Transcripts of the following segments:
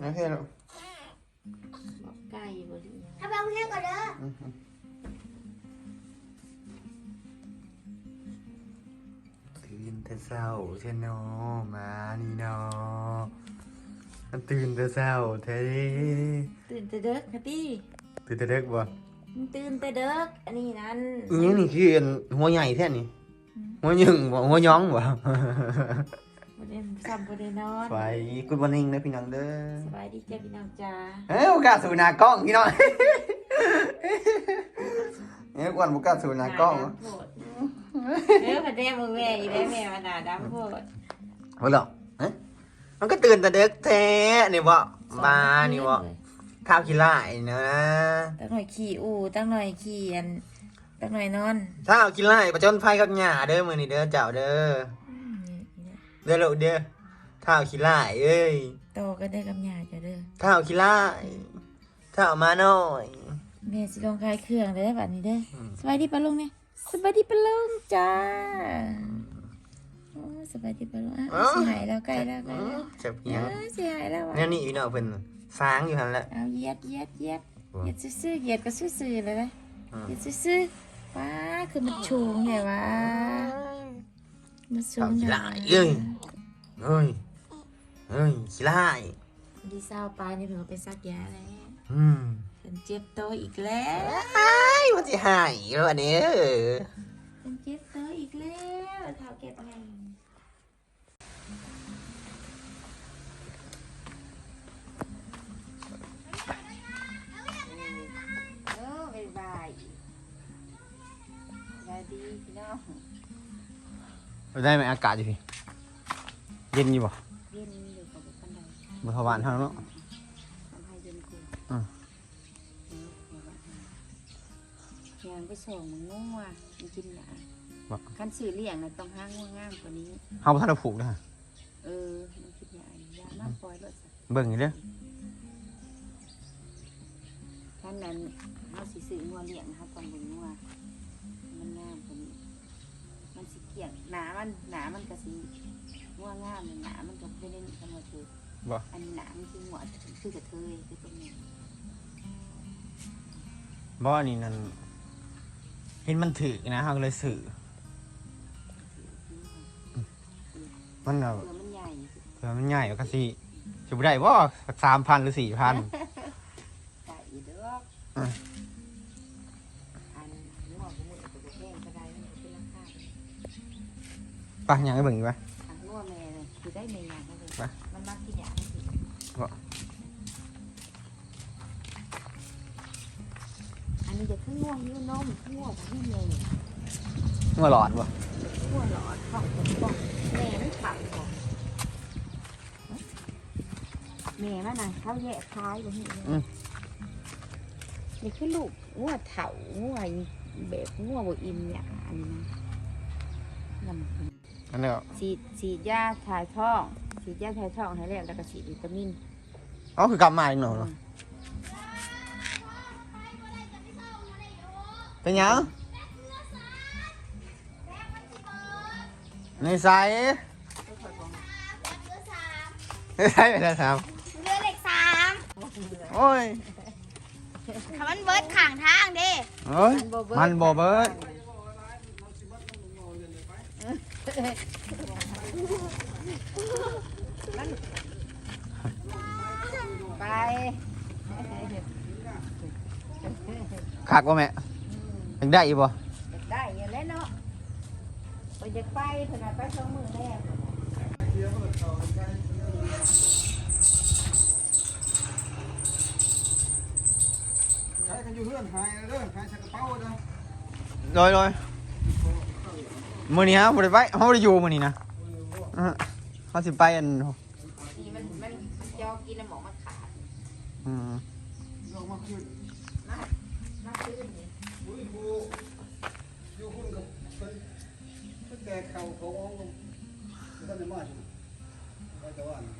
โอเคแล้วบอกไก่บ่หรือยังถ้าไปเอาเพื่อนก่อนเด้อตื่นแต่เช้าเช่นนอมานี่นอมันตื่นแต่เช้าเท่ตื่นแต่เด็กค่ะตี้ตื่นแต่เด็กบ่มันตื่นแต่เด็กอันนี้นั่นอีนี่นี่คืออันหัวใหญ่แท้นี่หัวยึงบ่หัวย้องบ่ บ่ได้ซ้ำบ่ได้นอนไปกุดวันนิ่งนะพี่น้องเด้อสบายดีจ้ะพี่น้องจ้าเอ้ยโอกาสสู่หน้ากล้องพี่น้องเอ้ยกวนโอกาสสู่หน้ากล้องหน้ดำโพดเด้อพันแม่มึงแม่อีได้แม่มาหน้าดำโพดบ่หรอกเอ๊ะมันก็ตื่นแต่เด็กแท้นี่บ่มานี่บ่ข้าวขี้ไล่นะตั้งหน่อยขี่อู่ตั้งหน่อยขี่อันตั้งหน่อยนอนถ้าเอาขี้ไล่ประจนภัยกับหญ้าเด้อมื้อนี้เด้อเจ้าเด้ออืมนี่นี่ เด้อลูกเด้อถ้าเอาขี้ไล่เอ้ยโตก็ได้กับยาจ้ะเด้อถ้าเอาขี้ไล่ถ้าเอามาหน่อย แม่สิลงคลายเครื่องเลยได้บัดนี้เด้ออืมสบายดีปะลุงเนี่ยสบายดีปะลุงจ้าโอ้สบายดีปะลุงอะสิหายแล้วใกล้แล้วใกล้แล้วเจ็บเอยังอสิหายแล้วว่ะแนวนี้พี่น้องเพิ่นสร้างอยู่หั่นแหละ เอาเหยียดเหยียดเหยียดว้าเหยียดซื่อๆเหยียดก็ซื่อๆเลยนะอืม เหยียดซื่อๆว้าคือมันชูงไงวะ มันสูงเอาขี้ไล่เอ้ยเฮ้ยเฮ้ยขี้ไล่ดีเศร้าปลายนี่เพิ่งเอาไปซักยาแล้วอืมฉันเจ็บโตวอีกแล้วไอ้มันสิหายแล้วอันนี้เออ ฉันเจ็บโตวอีกแล้วเท้าเก็บไง ได้ไหมอากาศอยู่พี่ เย็นอยู่บ่เย็นอยู่กับปันไดบ่ทวานเท่านั้นเนาะทำให้เย็นกูอืมเดี๋ยวไปส่งมันง่วงมันกินหนาบ่ขั้นสื่อเลี้ยงนะต้องห้างง่วงง่ามกว่านี้ เฮาบ่ทันได้ผูกนะเออมันกินยายามาปล่อยรถสัตว์เบิ่งอยู่เด้อท่านนั้นเขาสิซื้องัวเลี้ยงนะคะต้องเบิ่งงัว กี่ยงหนามันหนามันก็สิงัวงามหนามันก็ไม่ได้ทำมาถือบ่ อันนี้หนามันคือหัวคือกระเทยคือตรงนี้บ่อันนี้นั่นเห็นมันถึกนะเฮาก็เลยซื้อมันแบบเพื่อมันใหญ่ เผื่อมันใหญ่ก็สิสิบ่ได้บ่สัก3,000หรือ4,000ให ไปยังไปเบิ่งอีกไปอันงัวแม่เลยคือได้แม่อย่างนั้นเลยไปมันมักที่อย่างนั้นสิบ่อันนี้จะขึ้นง่วงนิ้วนมขึ้นง่วงของพี่เมย์งัวหลอดบ่ง่วงหลอดของผมบอกแม่ไม่ขับของแม่มันน่ะเขาแยกคล้ายแบบนี้เลยนี่คือลูกง่วงเถาง่วงแบบง่วงบอิ่มเนี่ยอันนี้นะนำ อันนี้ก็ฉีดฉีดยาถ่ายท้องฉีดยาถ่ายท้องให้แล้วแล้วก็ฉีดวิตามินอ๋อคือกลับมาอีกหน่อยเนาะเป็นหยังในไซในไซเป็นอะไรครับเรือเหล็กสามโอ้ยถ้ามันเบิร์ดข่างทางเด้ เอ้ยมันบ่เบิด ไปคักว่าแม่ยังได้อีกบ่ได้อยังแล้วเนาะไปจะไปเถอะนะไปสองมือแรกใช้ มือนหายเด้อหายใส่กระเป๋าเด้อโดยโดยมื้อนี้ฮะบ่ได้ไปเฮาบ่ได้อยู่มื้อนี้นะอ่าเฮาสิไปอันนี่มันมันจอกินแล้วหมอมันขาดอืมลงมาคืนมามาซื้อนี่บุ้ยบูอยู่คุณกับเพิ่นเพิ่นแต่เขาเขาอ้องลงท่านได้มาใช่ไหมไปแต่ว่าน่ะ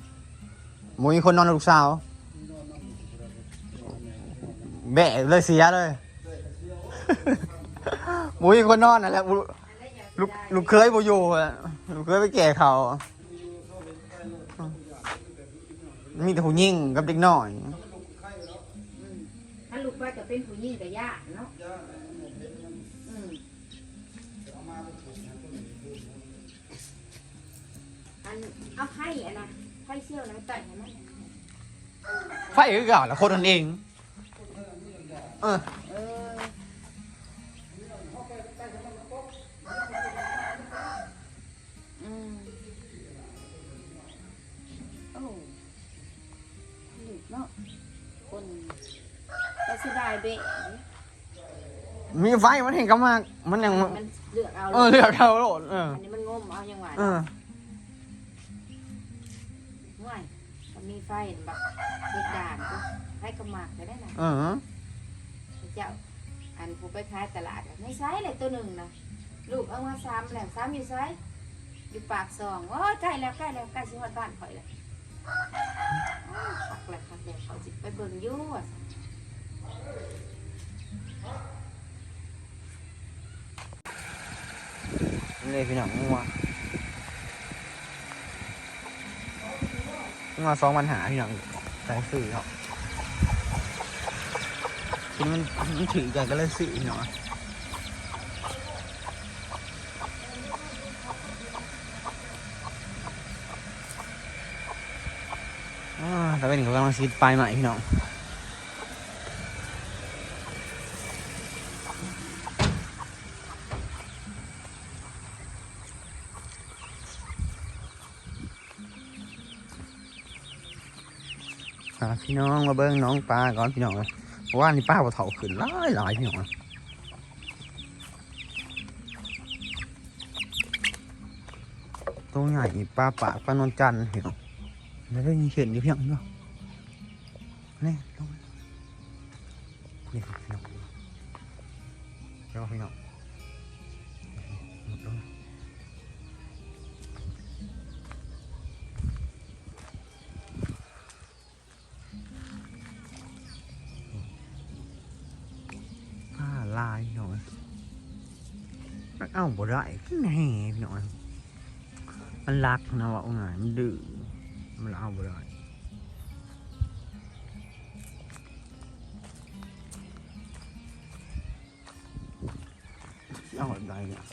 บ่มีคนนอนกับลูกสาวแบะเลยเสียเลยบ่มีคนนอนนั่นแหละบ่ ลูกลูกเคยบ่อยู่อะลูกเคยไปแก่เขามีแต่ผู้หญิงกับเด็กน้อยถ้ามันลงไข่แล้วอืมถ้าลูกว่าจะเป็นผู้หญิงกับยากเนาะยาหมดเห็นมันอืมเอามาเป็นถุงนะตัวนี้ดูนะอันเอาไข่อันนะไข่เชี่ยวนะใส่ให้มันไฟคือเก่าละคนนั่นเอง เออ เอออื ก็สิได้เบะมีไฟมันเห็นกับมากมันยังมันเลือกเอาเออเลือกเขาโหลดเอออันนี้มันงมเอายังหวานเออห่วยมันมีไฟแบบเด็ดด่านกูให้กระหมักไปได้นะเออเจ้าอันผู้ไปขายตลาดอะไม่ใช่เลยตัวหนึ่งนะลูกเอามาซ้ำแหลมซ้ำอยู่ไซอยู่ปากซองโอ้ยใกล้แล้วใกล้แล้วใกล้ชิฮอดบ้านข่อยแล้วโอ้ยปักแล้วครับเดี๋ยวเขาจิไปเบิ่งอยู่อะ นี่พี่น้องงัวงัวสองปัญหาพี่น้องใส่สื่อครับทีนี้มันมันถือกันก็เลยสื่อพี่น้องอ่าแต่เป็นเขากำลังซีดปลายใหม่พี่น้อง อ่าพี่น้องมาเบิ้งน้องปลาก่อนพี่น้องเพราะว่านี่ป้าบ่เถาขึ้นหลายหลายพี่น้องตัวใหญ่ปลาปากปลานนจันทร์พี่น้องแล้วได้ยินเสียงอยู่เพียงเนาะนี่ลงนี่พี่น้องเดี๋ยวพี่น้องลง ลายหน่อยมันเอาบ่ได้แน่หน่อยมันรักนะว่าไงมันดื้อมันเอาบ่ได้เอาแบบใดเนี่ย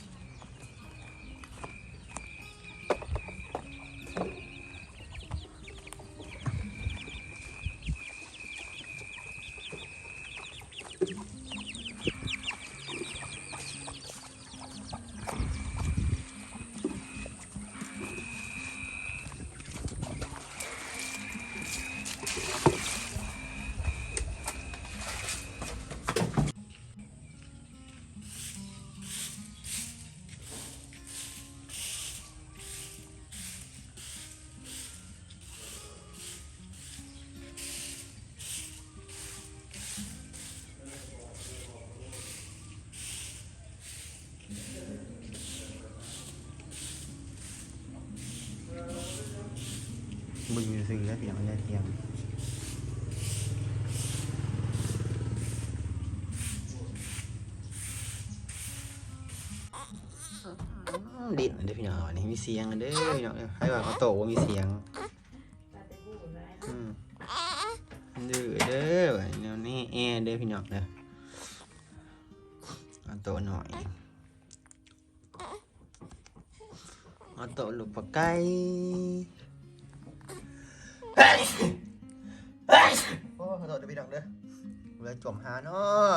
ซื้อแล้วพี่น้องได้เทียมดินเด้อพี่น้องนนี้มีเสียงเด้อพี่น้องให้ว่าเขาโตว่ามีเสียงดื้อเด้อเดี๋ยวนี้แอเด้อพี่น้องเด้อเอาโตหน่อยเอาโตลูกปลาไก่ โอ้ขอโทษเด้อพี่น้องเด้อเวลาจมหาเนาะ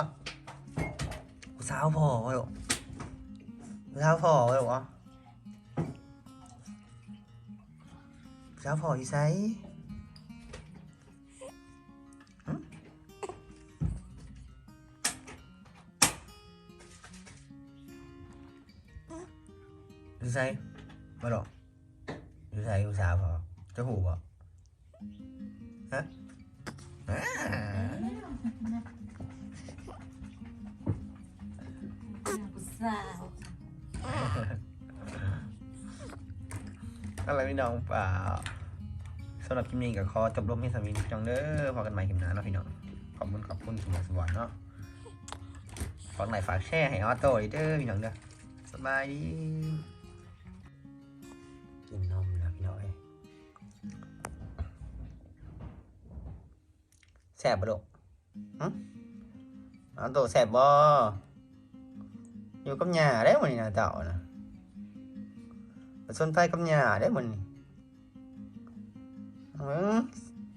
ผู้สาวพอวะลูกผู้สาวพอวะลูกวะผู้สาวพออยู่ไสอยู่ไสมาหรออยู่ไสอยู่สาวพอจะหูบ่ สาวอะไรพี่น้องเปล่าสำหรับคลิปนี้ก็ขอจบลงเพียงสามีพี่น้องเด้อพอกันใหม่คลิปหน้าเนาะพี่น้อง ขอบคุณขอบคุณสมบัติสมบัติเนาะฝากไหนฝากแชร์ให้ออโต้เด้อพี่น้องเด้อสบายดีกินนมนะพี่น้องเอ้ยแสบบ่บบ่อยู่กับหญ้าได้มื้อนี้นะเจ้านะไปสนไฟกั บหญ้าได้มื้อนี้เอิ้ง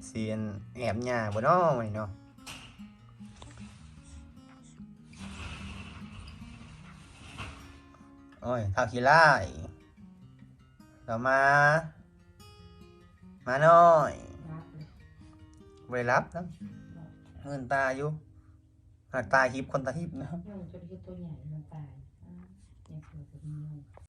เสียนแอบหญ้าบ่เนาะมื้อนี้เนาะโอ้ยเท่าขี้ไล่ เงินตาอยู่หากตาหิบคนตาหิบนะยังจนที่ตัวใหญ่มันตายอะยังเกิดแบ